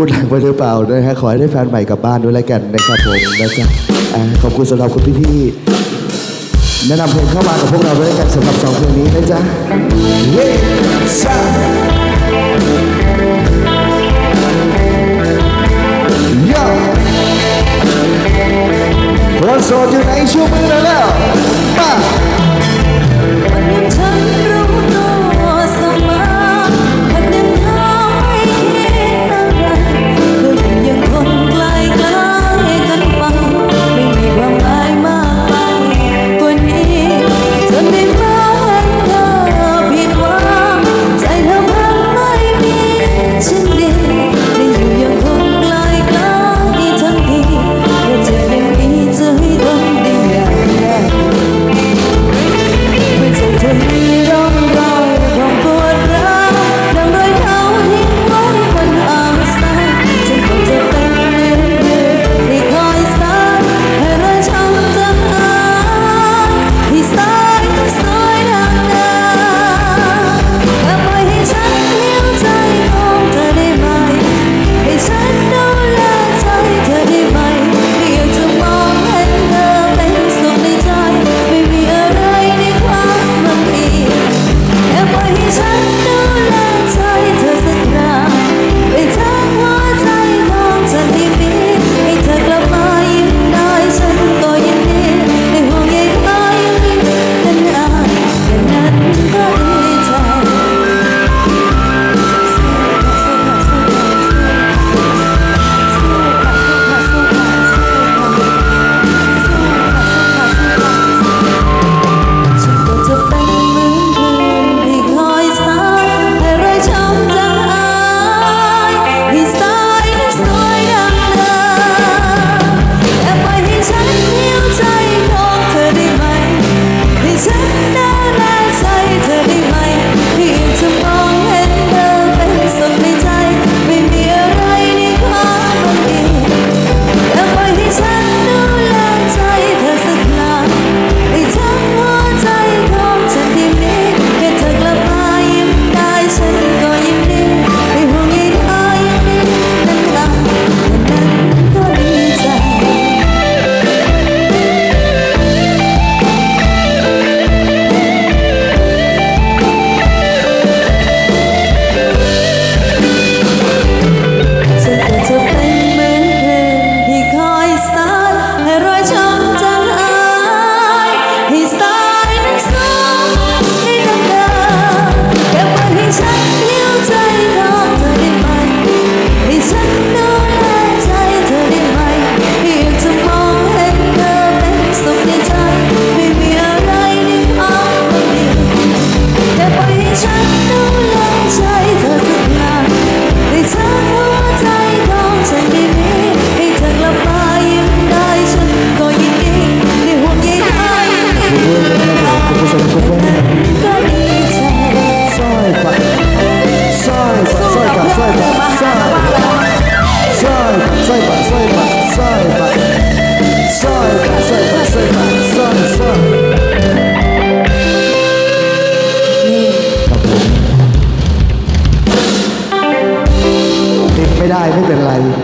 พูดแรงไปหรือเปล่านะฮะขอให้ได้แฟนใหม่กลับบ้านด้วยแล้วกันนะครับผมนะจ๊ะขอบคุณสำหรับคุณพี่ที่แนะนำเพลงเข้ามากับพวกเราด้วยกันสำหรับสองเพลงนี้นะจ๊ะเย้จ้าย่อคนโสดอยู่ในช่วงเวลาแล้วมา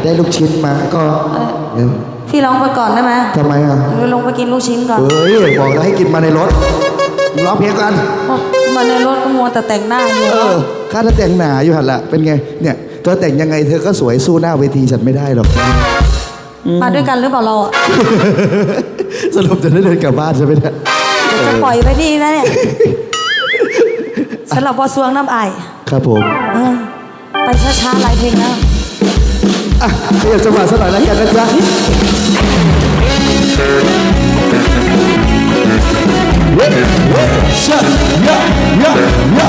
ได้ลูกชิ้นมาก็เดี๋ยพี่ร้องไปก่อนได้ไหมทำไมอะหนูลงไปกินลูกชิ้นก่อน เฮ้ย บอกแล้วให้กินมาในรถร้องเพลงกัน มาในรถก็มัวแต่แต่งหน้าอยู่เออข้าจแต่งหนาอยู่หันละเป็นไง เนี่ยเธอแต่งยังไงเธอก็สวยสู้หน้าเวทีฉันไม่ได้หรอก มาด้วยกันหรือเปล่าเราสรุปจะได้เดินกลับบ้านใช่ไหมเนี่ยจะปล่อยไปที่นั่นเนี่ยสำหรับพอสวงน้ำไอครับผม ไปช้าๆหลายเพลงแล้ว อะเดี๋ยวจะมาสักหน่อยแล้วกันนะจ๊ะเว้ยเว้ยเชะยเยะยะ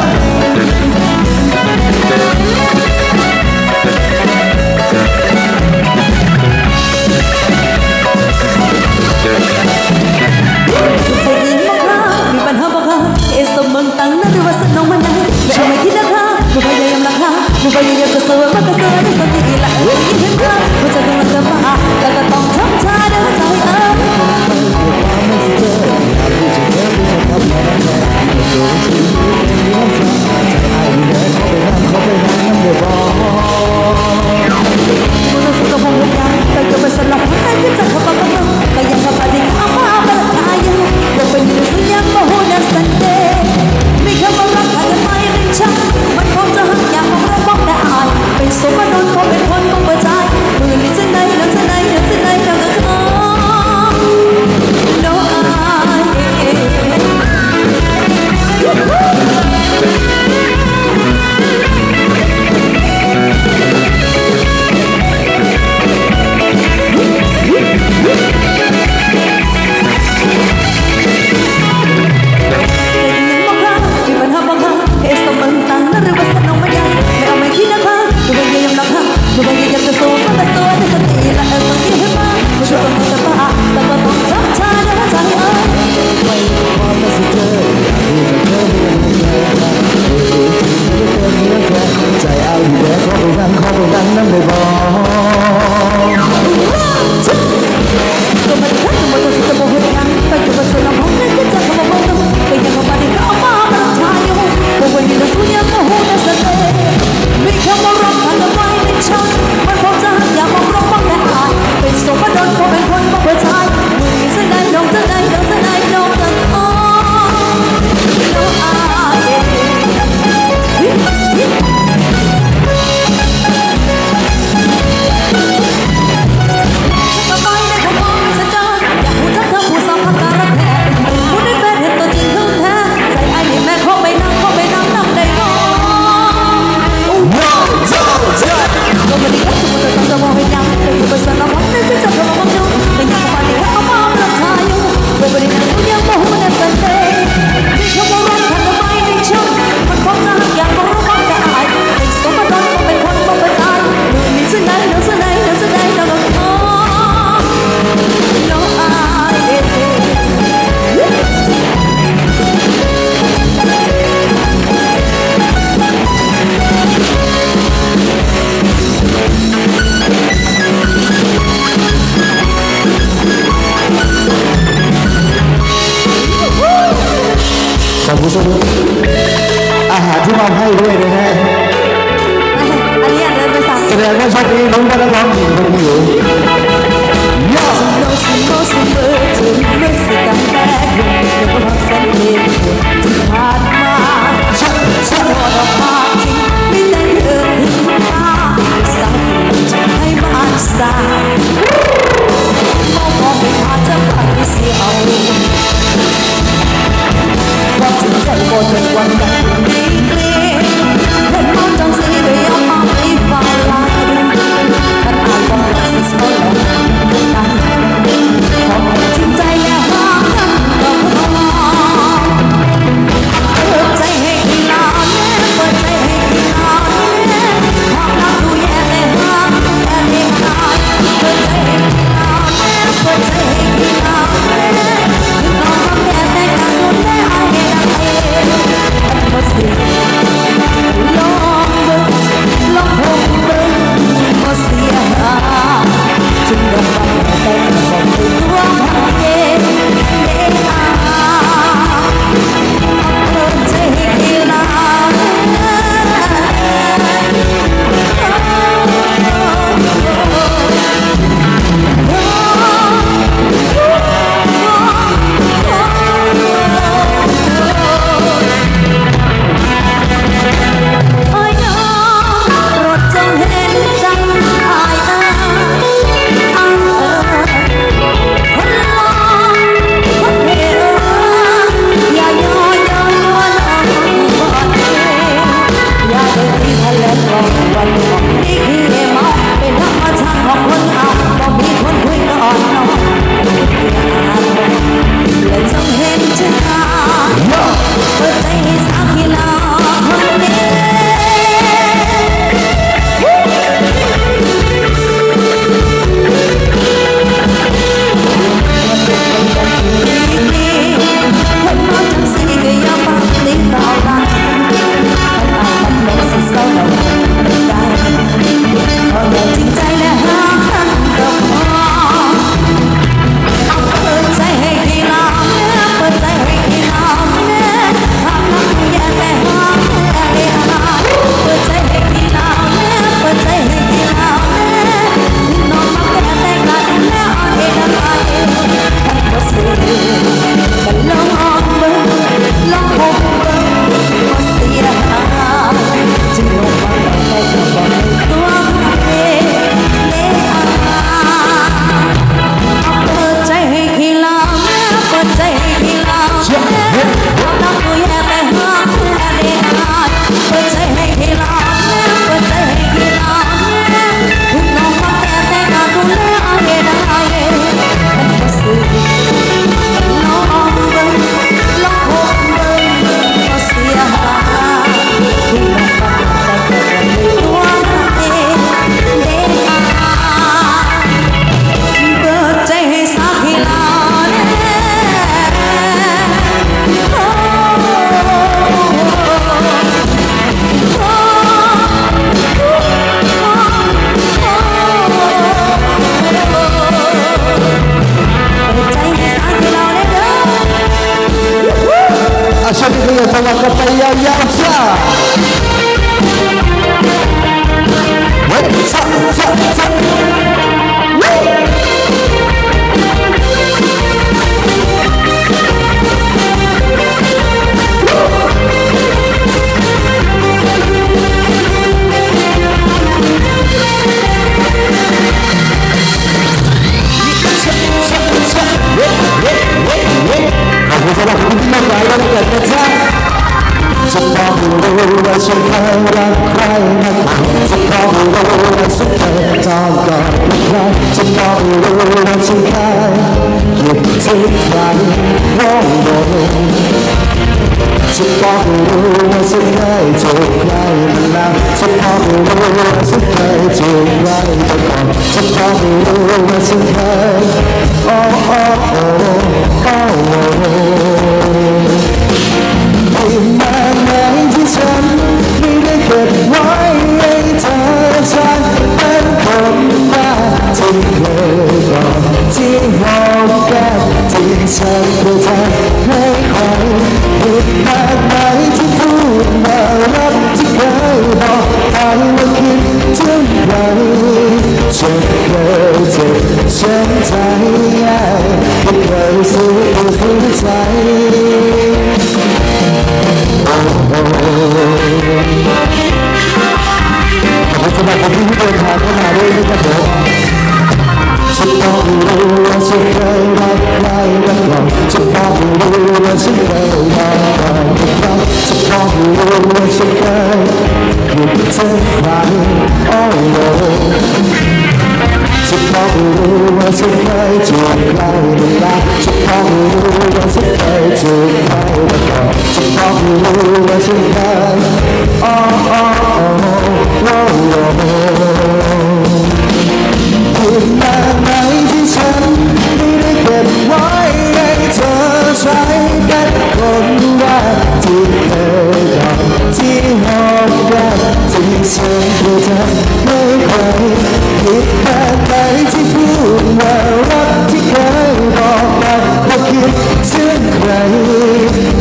ถึงใคร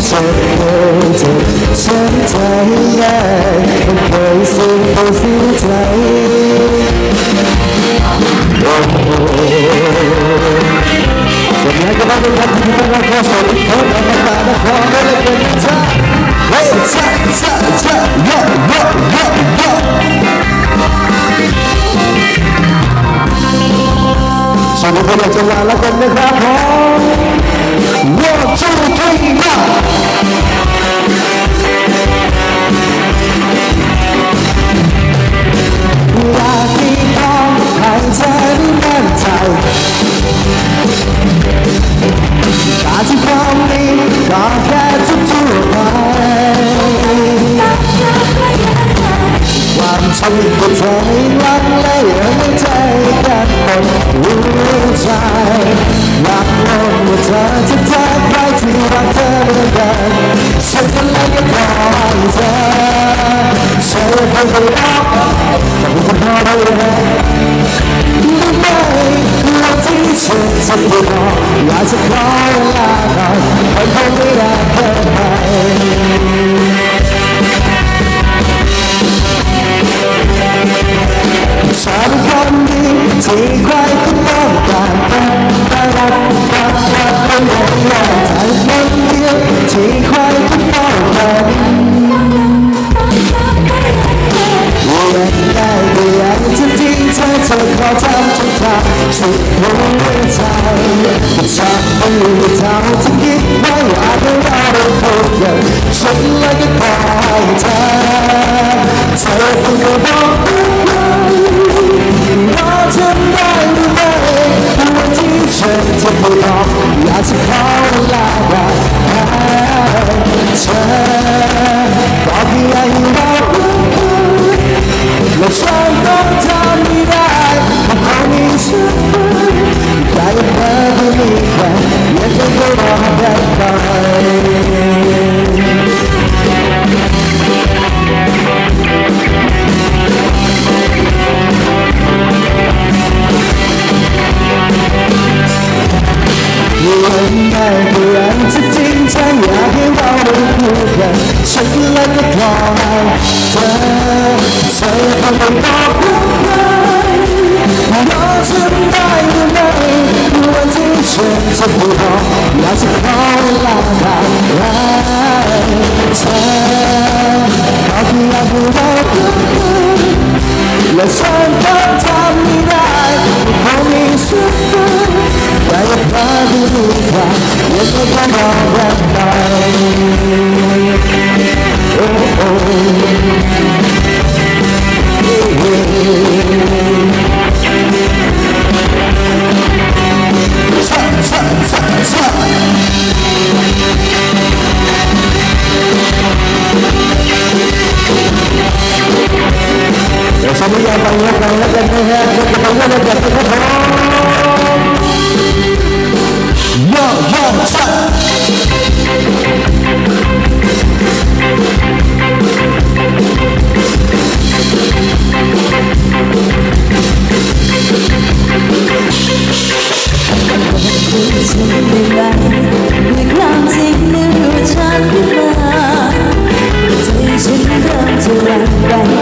ฉันเคยเจ็บฉันใจแย่ไม่เคยสิ้นตัวเสียใจสวัสดีค ฉันกับเธอไม่ลังเลไม่ใจกันหมดหัวใจอยากลงว่าเธอจะเจอใครที่รักเธอเหมือนกันฉันก็เลยก็ขอให้เธอเชื่อเธอไปแล้วแต่คุณพ่อได้ไหมรู้ไหมว่าที่ฉันจะบอกอยากจะขอเวลาหน่อยมันคงไม่ได้เกินไป ดีใครก็ต้องการเป็นแต่รักรักรักเป็นอย่างไรแต่คนเดียวที่ใครก็เฝ้าคอยอยากได้ก็อยากจะทิ้งเธอเธอขอทำทุกทางสุดหัวใจฉันไม่รู้เท่าที่คิดไว้อาจจะรอเราพบกันฉันเลยก็ขอให้เธอเธอเพิ่งบอก ฉันจะไปบอกอยากจะขอเวลาได้เธอบอกให้เราและฉันต้องทำไม่ได้มันคงมีฉันใจเธอไม่มีใครยังจะรอได้ไหม ริ่ม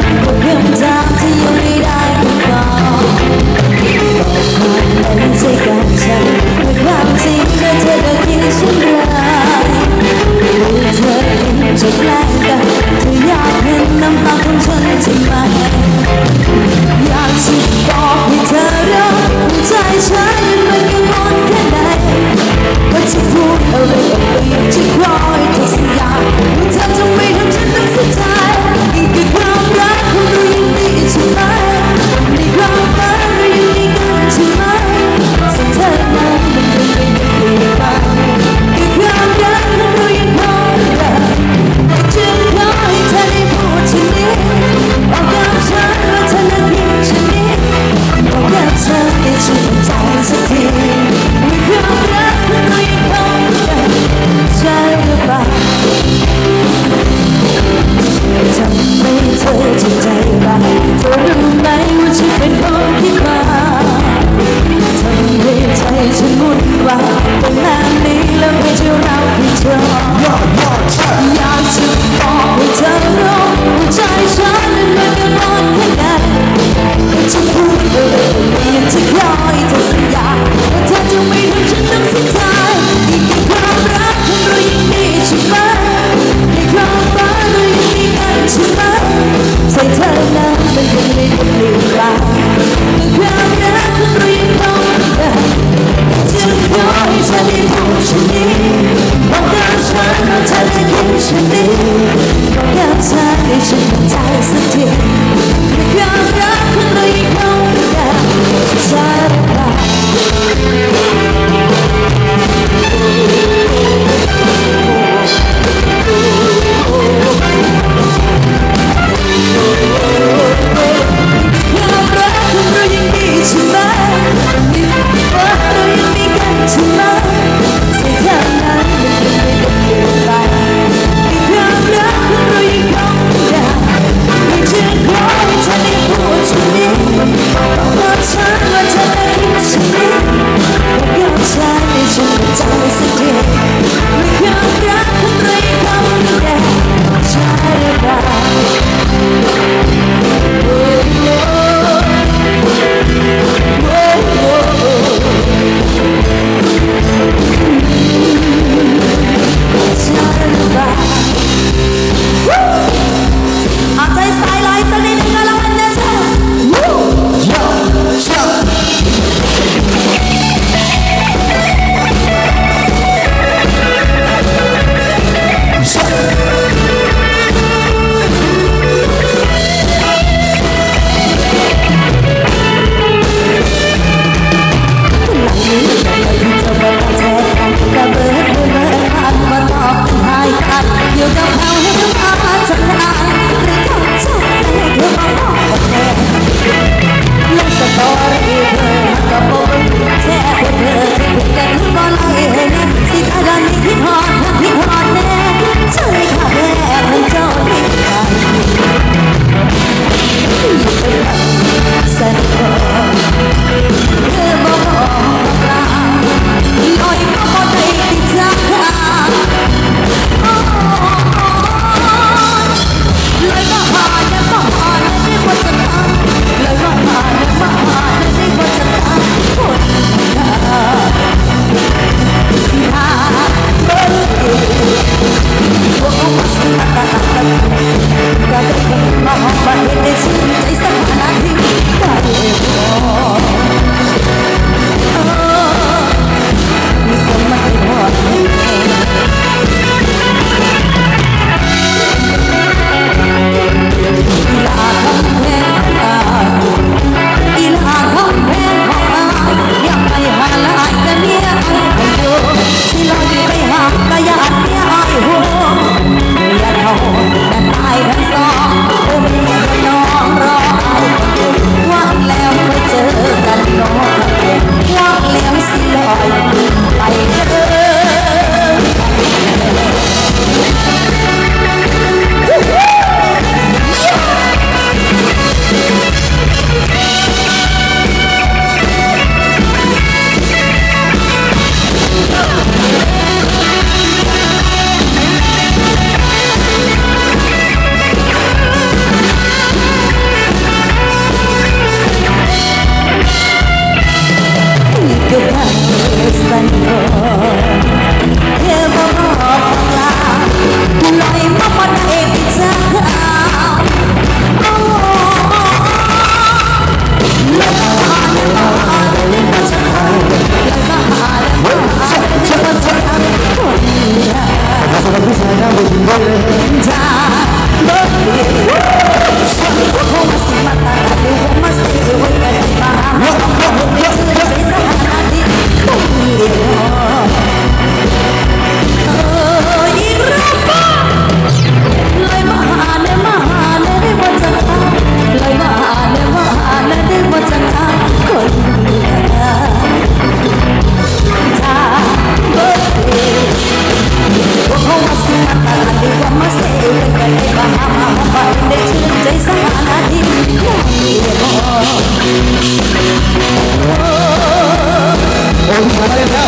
Oh, my God.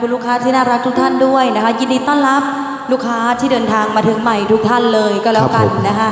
คุณลูกค้าที่น่ารักทุกท่านด้วยนะคะ ยินดีต้อนรับลูกค้าที่เดินทางมาถึงใหม่ทุกท่านเลยก็แล้วกันนะคะ